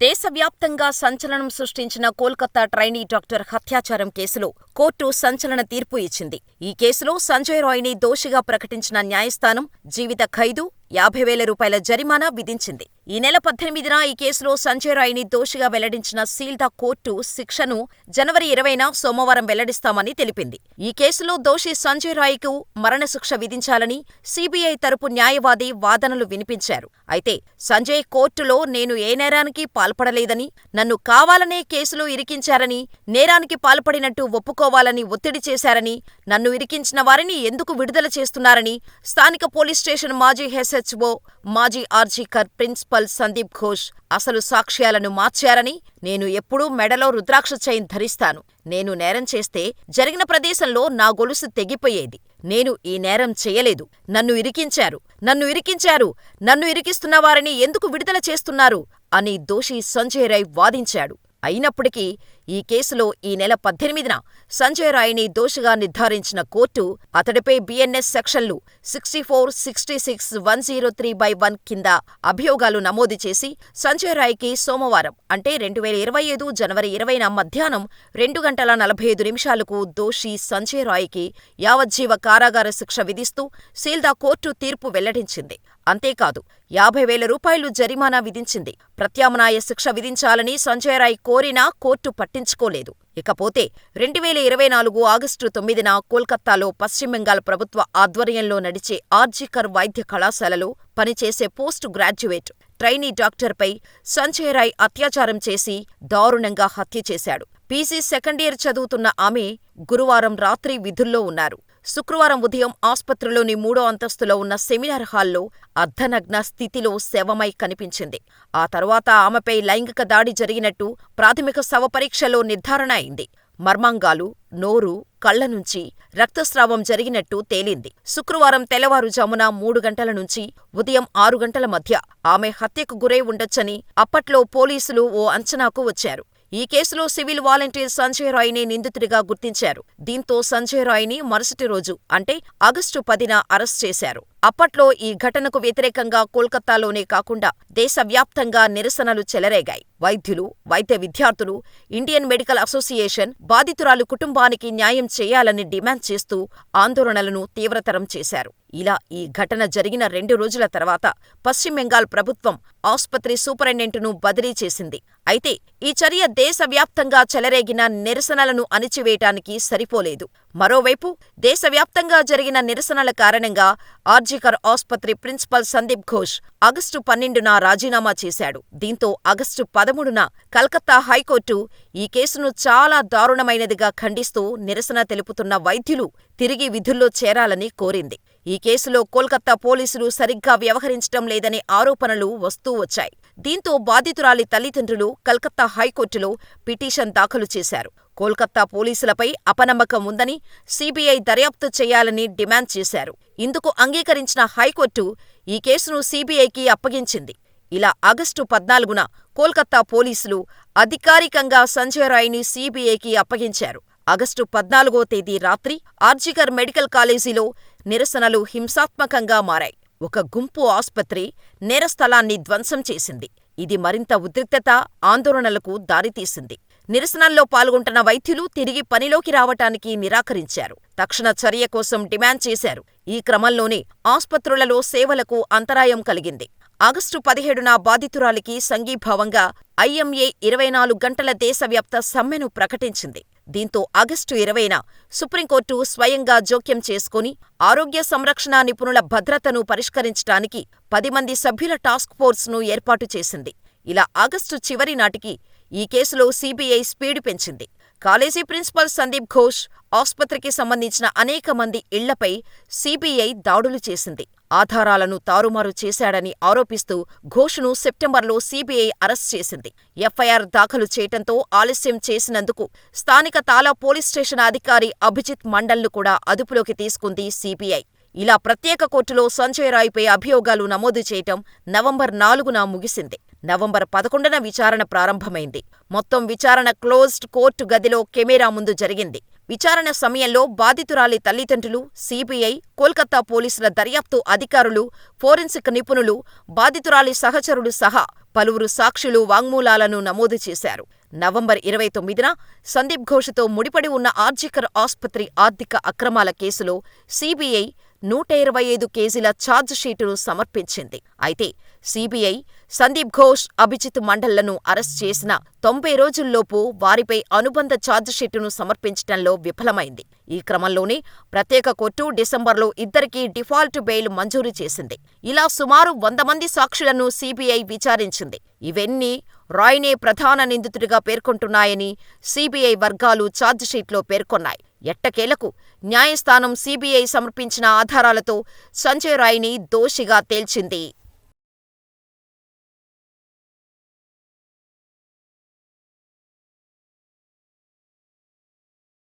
దేశవ్యాప్తంగా సంచలనం సృష్టించిన కోల్కతా ట్రైనీ డాక్టర్ హత్యాచారం కేసులో కోర్టు సంచలన తీర్పు ఇచ్చింది. ఈ కేసులో సంజయ్ రాయ్ని దోషిగా ప్రకటించిన న్యాయస్థానం జీవిత ఖైదు, యాభై వేల రూపాయల జరిమానా విధించింది. ఈ నెల పద్దెనిమిదిన ఈ కేసులో సంజయ్ రాయ్ని దోషిగా వెల్లడించిన సీల్దా కోర్టు శిక్షను జనవరి ఇరవైన సోమవారం వెల్లడిస్తామని తెలిపింది. ఈ కేసులో దోషి సంజయ్ రాయ్కు మరణశిక్ష విధించాలని సీబీఐ తరపు న్యాయవాది వాదనలు వినిపించారు. అయితే సంజయ్ కోర్టులో నేను ఏ నేరానికి పాల్పడలేదని, నన్ను కావాలనే కేసులో ఇరికించారని, నేరానికి పాల్పడినట్టు ఒప్పుకోవాలని ఒత్తిడి చేశారని, నన్ను ఇరికించిన వారిని ఎందుకు విడుదల చేస్తున్నారని స్థానిక పోలీస్ స్టేషన్ మాజీ హెచ్హెచ్ఓ, మాజీ ఆర్జీకర్ ప్రిన్సిపల్ సందీప్ ఘోష్ అసలు సాక్ష్యాలను మార్చారని, నేను ఎప్పుడూ మెడలో రుద్రాక్ష చైన్ ధరిస్తాను. నేను నేరం చేస్తే జరిగిన ప్రదేశంలో నా గొలుసు తెగిపోయేది. నేను ఈ నేరం చేయలేదు నన్ను ఇరికించారు. నన్ను ఇరికించారు. నన్ను ఇరికిస్తున్న వారిని ఎందుకు విడుదల చేస్తున్నారు? అని దోషి సంజయ్ రాయ్ వాదించాడు. అయినప్పటికీ ఈ కేసులో ఈ నెల పద్దెనిమిదిన సంజయ్ రాయ్ని దోషిగా నిర్ధారించిన కోర్టు అతడిపై బిఎన్ఎస్ సెక్షన్లు sixty four, sixty six, one zero three by one కింద అభియోగాలు నమోదు చేసి సంజయ్ రాయ్కి సోమవారం అంటే రెండు వేల ఇరవై ఐదు జనవరి ఇరవైన మధ్యాహ్నం రెండు గంటల నలభై ఐదు నిమిషాలకు దోషి సంజయ్ రాయ్కి యావజ్జీవ కారాగార శిక్ష విధిస్తూ సీల్దా కోర్టు తీర్పు వెల్లడించింది. అంతేకాదు యాభై వేల రూపాయలు జరిమానా విధించింది. ప్రత్యామ్నాయ శిక్ష విధించాలని సంజయరాయ్ కోరినా కోర్టు పట్టించుకోలేదు. ఇకపోతే రెండు వేల ఇరవై నాలుగు ఆగస్టు తొమ్మిదిన కోల్కత్తాలో పశ్చిమ బెంగాల్ ప్రభుత్వ ఆధ్వర్యంలో నడిచే ఆర్జికర్ వైద్య కళాశాలలో పనిచేసే పోస్ట్ గ్రాడ్యుయేట్ ట్రైనీ డాక్టర్పై సంజయరాయ్ అత్యాచారం చేసి దారుణంగా హత్య చేశాడు. పీజీ సెకండ్ ఇయర్ చదువుతున్న ఆమె గురువారం రాత్రి విధుల్లో ఉన్నారు. శుక్రవారం ఉదయం ఆస్పత్రిలోని మూడో అంతస్తులో ఉన్న సెమినార్ హాల్లో అర్ధనగ్న స్థితిలో శవమై కనిపించింది. ఆ తరువాత ఆమెపై లైంగిక దాడి జరిగినట్టు ప్రాథమిక శవపరీక్షలో నిర్ధారణ అయింది. మర్మాంగాలు, నోరు, కళ్ళ నుంచి రక్తస్రావం జరిగినట్టు తేలింది. శుక్రవారం తెల్లవారుజామున మూడు గంటల నుంచి ఉదయం ఆరు గంటల మధ్య ఆమె హత్యకు గురై ఉండొచ్చని అప్పట్లో పోలీసులు ఓ అంచనాకు వచ్చారు. ఈ కేసులో సివిల్ వాలంటీర్ సంజయ్ రాయ్ని నిందితుడిగా గుర్తించారు. దీంతో సంజయ్ రాయ్ని మరుసటి రోజు అంటే ఆగస్టు పదిన అరెస్ట్ చేశారు. అప్పట్లో ఈ ఘటనకు వ్యతిరేకంగా కోల్కతాలోనే కాకుండా దేశవ్యాప్తంగా నిరసనలు చెలరేగాయి. వైద్యులు, వైద్య విద్యార్థులు, ఇండియన్ మెడికల్ అసోసియేషన్ బాధితురాలు కుటుంబానికి న్యాయం చేయాలని డిమాండ్ చేస్తూ ఆందోళనలను తీవ్రతరం చేశారు. ఇలా ఈ ఘటన జరిగిన రెండు రోజుల తర్వాత పశ్చిమ బెంగాల్ ప్రభుత్వం ఆస్పత్రి సూపరింటెండెంట్ను బదిలీ చేసింది. అయితే ఈ చర్య దేశవ్యాప్తంగా చెలరేగిన నిరసనలను అణిచివేయటానికి సరిపోలేదు. మరోవైపు దేశవ్యాప్తంగా జరిగిన నిరసనల కారణంగా ఆర్జికర్ ఆస్పత్రి ప్రిన్సిపల్ సందీప్ ఘోష్ ఆగస్టు పన్నెండున రాజీనామా చేశాడు. దీంతో ఆగస్టు పదమూడున కలకత్తా హైకోర్టు ఈ కేసును చాలా దారుణమైనదిగా ఖండిస్తూ నిరసన తెలుపుతున్న వైద్యులు తిరిగి విధుల్లో చేరాలని కోరింది. ఈ కేసులో కోల్కతా పోలీసులు సరిగ్గా వ్యవహరించటం లేదనే ఆరోపణలు వస్తూ వచ్చాయి. దీంతో బాధితురాలి తల్లిదండ్రులు కలకత్తా హైకోర్టులో పిటిషన్ దాఖలు చేశారు. కోల్కతా పోలీసులపై అపనమ్మకం ఉందని, సీబీఐ దర్యాప్తు చేయాలని డిమాండ్ చేశారు. ఇందుకు అంగీకరించిన హైకోర్టు ఈ కేసును సీబీఐకి అప్పగించింది. ఇలా ఆగస్టు పద్నాలుగున కోల్కతా పోలీసులు అధికారికంగా సంజయ్ రాయ్ని సీబీఐకి అప్పగించారు. ఆగస్టు పద్నాలుగో తేదీ రాత్రి ఆర్జికర్ మెడికల్ కాలేజీలో నిరసనలు హింసాత్మకంగా మారాయి. ఒక గుంపు ఆస్పత్రి నేరస్థలాన్ని ధ్వంసం చేసింది. ఇది మరింత ఉద్రిక్తత, ఆందోళనలకు దారితీసింది. నిరసనల్లో పాల్గొంటున్న వైద్యులు తిరిగి పనిలోకి రావటానికి నిరాకరించారు. తక్షణ చర్య కోసం డిమాండ్ చేశారు. ఈ క్రమంలోనే ఆస్పత్రులలో సేవలకు అంతరాయం కలిగింది. ఆగస్టు పదిహేడున బాధితురాలికి సంఘీభావంగా ఐఎంఏ ఇరవై నాలుగు గంటల దేశవ్యాప్త సమ్మెను ప్రకటించింది. దీంతో ఆగస్టు ఇరవైన సుప్రీంకోర్టు స్వయంగా జోక్యం చేసుకుని ఆరోగ్య సంరక్షణ నిపుణుల భద్రతను పరిష్కరించటానికి పది మంది సభ్యుల టాస్క్ ఫోర్స్ను ఏర్పాటు చేసింది. ఇలా ఆగస్టు చివరి నాటికి ఈ కేసులో సీబీఐ స్పీడ్ పెంచింది. కాలేజీ ప్రిన్సిపల్ సందీప్ ఘోష్, ఆస్పత్రికి సంబంధించిన అనేక మంది ఇళ్ళపై సీబీఐ దాడులు చేసింది. ఆధారాలను తారుమారు చేశాడని ఆరోపిస్తూ ఘోష్ను సెప్టెంబర్లో సీబీఐ అరెస్ట్ చేసింది. ఎఫ్ఐఆర్ దాఖలు చేయటంతో ఆలస్యం చేసినందుకు స్థానిక తాలా పోలీస్ స్టేషన్ అధికారి అభిజిత్ మండల్ను కూడా అదుపులోకి తీసుకుంది సీబీఐ. ఇలా ప్రత్యేక కోర్టులో సంజయ్ రాయ్పై అభియోగాలు నమోదు చేయటం నవంబర్ నాలుగున ముగిసింది. నవంబర్ పదకొండున విచారణ ప్రారంభమైంది. మొత్తం విచారణ క్లోజ్డ్ కోర్టు గదిలో కెమెరా ముందు జరిగింది. విచారణ సమయంలో బాధితురాలి తల్లిదండ్రులు, సీబీఐ, కోల్కతా పోలీసుల దర్యాప్తు అధికారులు, ఫోరెన్సిక్ నిపుణులు, బాధితురాలి సహచరులు సహా పలువురు సాక్షులు వాంగ్మూలాలను నమోదు చేశారు. నవంబర్ ఇరవై తొమ్మిదిన సందీప్ ఘోష్తో ముడిపడి ఉన్న ఆర్జికర్ ఆస్పత్రి ఆర్థిక అక్రమాల కేసులో సీబీఐ నూట ఇరవై ఐదు కేజీల ఛార్జిషీటును సమర్పించింది. అయితే సీబీఐ సందీప్ ఘోష్, అభిజిత్ మండళ్ళను అరెస్ట్ చేసిన తొంభై రోజుల్లోపు వారిపై అనుబంధ ఛార్జిషీటును సమర్పించటంలో విఫలమైంది. ఈ క్రమంలోనే ప్రత్యేక కోర్టు డిసెంబర్లో ఇద్దరికీ డిఫాల్ట్ బెయిల్ మంజూరు చేసింది. ఇలా సుమారు వంద మంది సాక్షులను సీబీఐ విచారించింది. ఇవన్నీ రాయ్నే ప్రధాన నిందితుడిగా పేర్కొంటున్నాయని సీబీఐ వర్గాలు ఛార్జిషీట్లో పేర్కొన్నాయి. ఎట్టకేలకు న్యాయస్థానం సీబీఐ సమర్పించిన ఆధారాలతో సంజయ్ రాయ్ని దోషిగా తేల్చింది.